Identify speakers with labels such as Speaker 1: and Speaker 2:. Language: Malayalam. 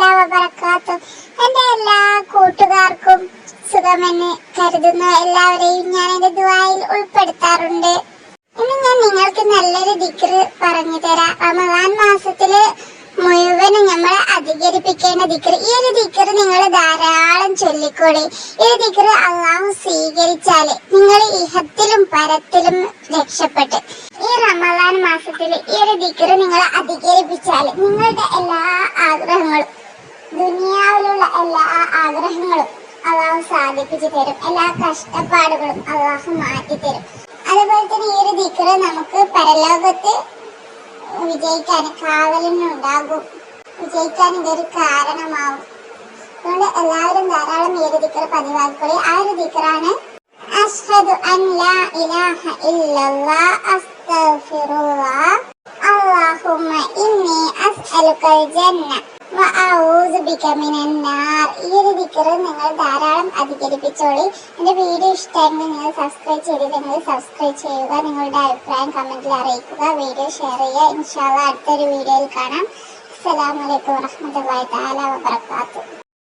Speaker 1: വബറകാത്തു എന്റെ എല്ലാ കൂട്ടുകാർക്കും സുഖമെന്ന് കരുതുന്ന. എല്ലാവരെയും ഞാൻ എന്റെ ദുആയിൽ ഉൾപ്പെടുത്താറുണ്ട്. ഇന്ന് ഞാൻ നിങ്ങൾക്ക് നല്ലൊരു ദിക്റ് പറഞ്ഞു തരാം റമദാൻ മാസത്തിൽ മുഴുവനും നമ്മൾ അധികരിപ്പിക്കേണ്ട ദിക്റ്. ഈ ഒരു ദിക്റ് നിങ്ങൾ ധാരാളം ചൊല്ലിക്കോളി ഈ ഒരു ദിക്റ് അള്ളാഹു സ്വീകരിച്ചാൽ നിങ്ങൾ ഇഹത്തിലും പരത്തിലും രക്ഷപ്പെട്ട്. ഈ റമദാൻ മാസത്തിൽ ഈ ഒരു ദിക്റ് നിങ്ങൾ അധികരിപ്പിച്ചാൽ നിങ്ങളുടെ എല്ലാ ആഗ്രഹങ്ങളും ദുനിയാവിലുള്ള എല്ലാ ആഗ്രഹങ്ങളും അള്ളാഹു സാധിപ്പിച്ചു തരും. എല്ലാ കഷ്ടപ്പാടുകളും അള്ളാഹു മാറ്റി തരും. അതുപോലെ തന്നെ ഈ ഒരു ദിക്കറ് നമുക്ക് പരലോകത്ത് വിജയിക്കാൻ കാവലിനുണ്ടാകും വിജയിക്കാൻ ഇതൊരു കാരണമാവും. അതുകൊണ്ട് എല്ലാവരും ധാരാളം ഈ ഒരു ദിക്കറ് പതിവാക്കിക്കൊള്ളി ആ ഒരു ദിക്കറാണ് അഷ്ഹദു അൻ ലാ ഇലാഹ ഇല്ലല്ലാഹ് അസ്അലുക്കൽ ജന്ന ഈ ഒരു നിങ്ങൾ ധാരാളം അധികരിപ്പിച്ചോളി. എന്റെ വീഡിയോ ഇഷ്ടമായെങ്കിൽ നിങ്ങൾ സബ്സ്ക്രൈബ് ചെയ്തിട്ടുണ്ടെങ്കിൽ സബ്സ്ക്രൈബ് ചെയ്യുക. നിങ്ങളുടെ അഭിപ്രായം കമന്റിൽ അറിയിക്കുക. വീഡിയോ ഷെയർ ചെയ്യുക. ഇൻഷാല്ല അടുത്തൊരു വീഡിയോയിൽ കാണാം. അസ്സലാമു അലൈക്കും വറഹ്മത്തുള്ളാഹി വാത്തു